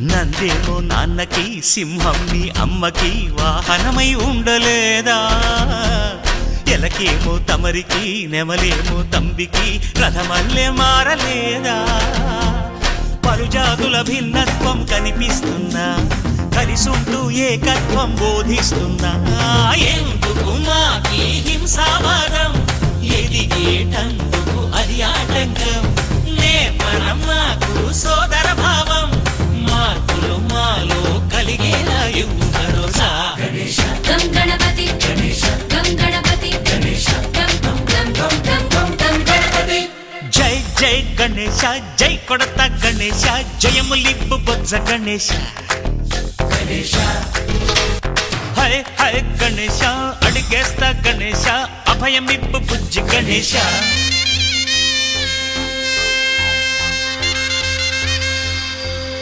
నందేమో నాన్నకి సింహం నీ అమ్మకి వాహనమై ఉండలేదా? ఎలకేమో తమరికి నెమలేమో తంబికి రథమల్లే మారలేదా? పరుజాతుల భిన్నత్వం కనిపిస్తున్నా కలిసుంటూ ఏకత్వం బోధిస్తున్నా. ఎందుకు మాకి హింసావాదం? ఎదిగేటం జై గణేశ జై కొడత గణేశ జయములిప్పు బొజ్జ గణేశ. హై హై గణేశ అడిగేస్తా గణేశ అభయమిప్పు బుజ్జి గణేశ.